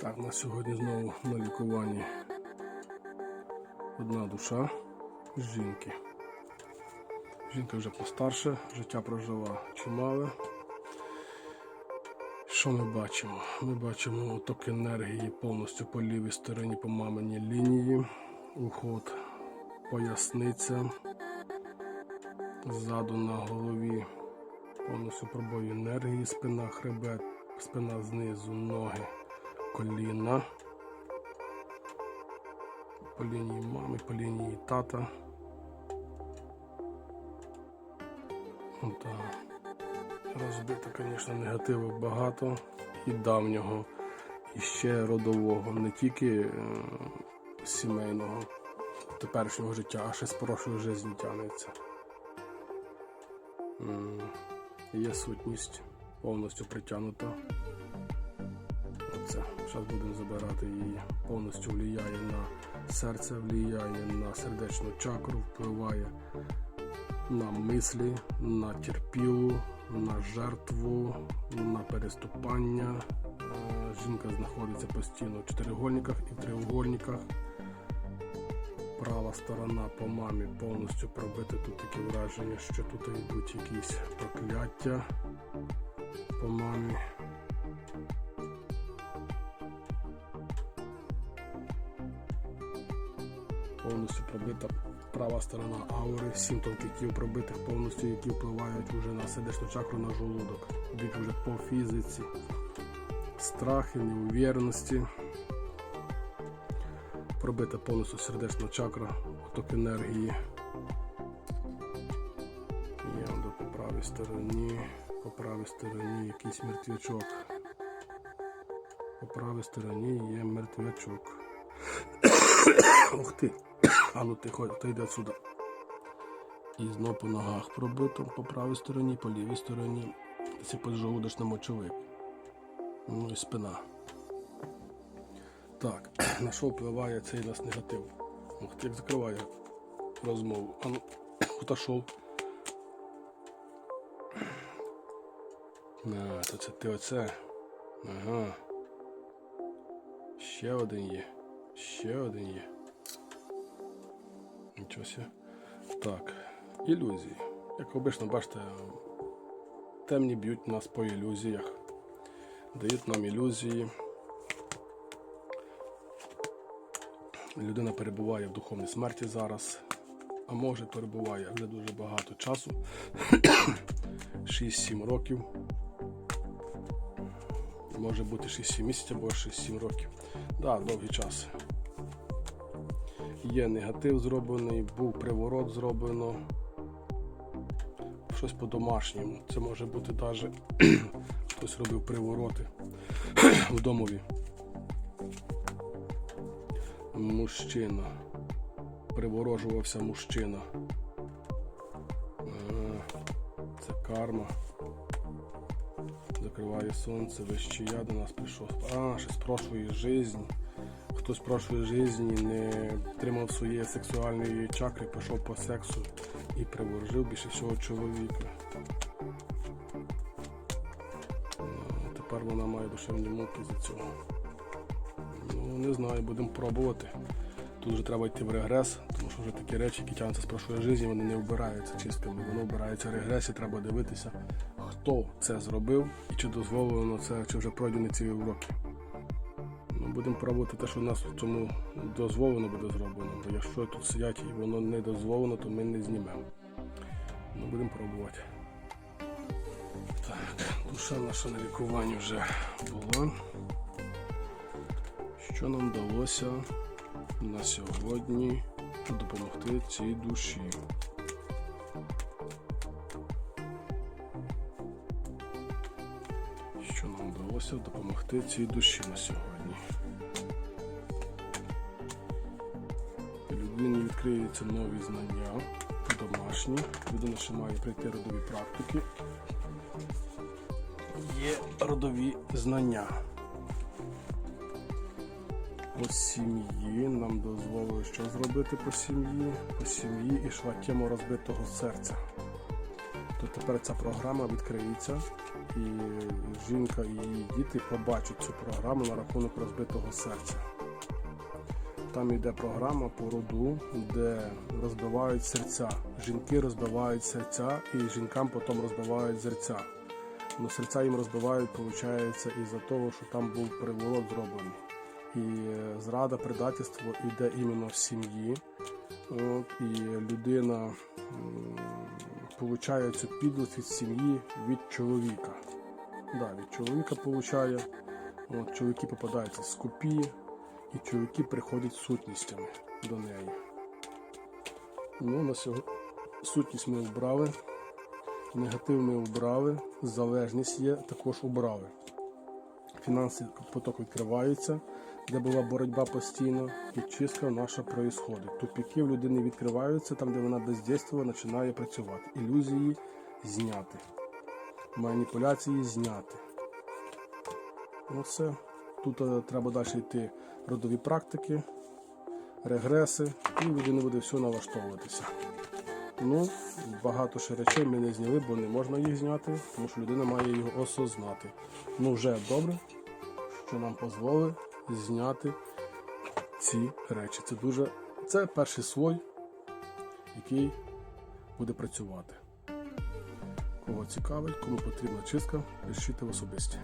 Так, на сьогодні знову на лікуванні одна душа жінки. Жінка вже постарше, життя прожила чимале. Що ми бачимо? Ми бачимо оток енергії повністю по лівій стороні по маминій лінії, уход поясниця, ззаду на голові повністю пробой енергії, спина, хребет, спина знизу, ноги, коліна. По лінії мами, по лінії тата. Так. Розбито, звісно, негативу багато і давнього, і ще родового, не тільки е, сімейного теперішнього життя, а ще з прошлої житті тягнеться. Є сутність повністю притягнута. Оце. Зараз будемо забирати її. Повністю впливає на серце, впливає на сердечну чакру, впливає на мислі, на терпілу, на жертву, на переступання. Е, Жінка знаходиться постійно в чотиригольниках і в треугольниках. Права сторона по мамі повністю пробита. Тут таке враження, що тут йдуть якісь прокляття по мамі. Повністю пробита права сторона аури, сім тонкиків пробитих повністю, які впливають вже на сердечну чакру, на жолудок. Йдуть вже по фізиці. Страхи, неувірності. Пробита повністю сердечна чакра, поток енергії. Є по правій стороні, по правій стороні якийсь мертвячок. По правій стороні є мертвячок. Ух ти! А ну ти ходь, ти йди отсюда. І знов по ногах пробито по правій стороні, по лівій стороні. Це поджелудочний мочовик. Ну і спина. Так, на що впливає цей нас негатив? Ух як закриває розмову. А ну, отошов. На, то це ти оце. Ага. Ще один є. Ще один є. Нічого. Так, ілюзії. Як обично, бачите, темні б'ють нас по ілюзіях. Дають нам ілюзії. Людина перебуває в духовній смерті зараз, а може перебуває вже дуже багато часу. 6-7 років. Може бути 6-7 місяців або 6-7 років. Так, да, довгий час. Є негатив зроблений, був приворот зроблено. Щось по-домашньому. Це може бути навіть хтось робив привороти в домові. Мужчина. Приворожувався мужчина. Це карма. Закриває сонце, вище я до нас прийшов. А, ще з прошлої. Хтось з прошлої житті не тримав своєї сексуальної чакри, пішов по сексу і приворожив більше всього чоловіка. Ну, Тепер вона має душевні муки за цього. Ну, не знаю, будемо пробувати. Тут вже треба йти в регрес, тому що вже такі речі, які тягнуться з прошлої житті, вони не вбираються чистками. Воно вбирається в регресі, треба дивитися, хто це зробив і чи дозволено це, чи вже пройдені ці уроки. Будемо пробувати те, що в нас в цьому дозволено буде зроблено. Бо якщо тут сидять і воно не дозволено, то ми не знімемо. Ну, будемо пробувати. Так, душа наша на лікуванні вже була. Що нам вдалося на сьогодні допомогти цій душі? Нам вдалося допомогти цій душі на сьогодні? Людині відкриються нові знання, домашні. Людина ще має пройти родові практики. Є родові знання. По сім'ї нам дозволили що зробити по сім'ї? По сім'ї і шла тема розбитого серця. То тепер ця програма відкриється і жінка, і її діти побачать цю програму на рахунок розбитого серця. Там йде програма по роду, де розбивають серця. Жінки розбивають серця, і жінкам потім розбивають зерця. Ну, серця їм розбивають, виходить, із-за того, що там був приворот зроблений. І е, зрада, предательство йде іменно в сім'ї. От, і людина отримує цю підлость від сім'ї від чоловіка. Да, від чоловіка получає. От, чоловіки попадаються скупі, і чоловіки приходять сутністями до неї. Ну, на сьогодні сутність ми обрали, негатив ми обрали, залежність є, також обрали. Фінанси поток відкривається, де була боротьба постійно, і чистка наша проїсходить. Тупіки в людини відкриваються, там, де вона бездействова починає працювати. Ілюзії зняти, маніпуляції зняти. Ну все. Тут е, треба далі йти родові практики, регреси, і в людини буде все налаштовуватися. Ну, багато ще речей ми не зняли, бо не можна їх зняти, тому що людина має його осознати. Ну, вже добре, що нам дозволили зняти ці речі. Це дуже це перший слой, який буде працювати. Кого цікавить, кому потрібна чистка, пишіть в особисті.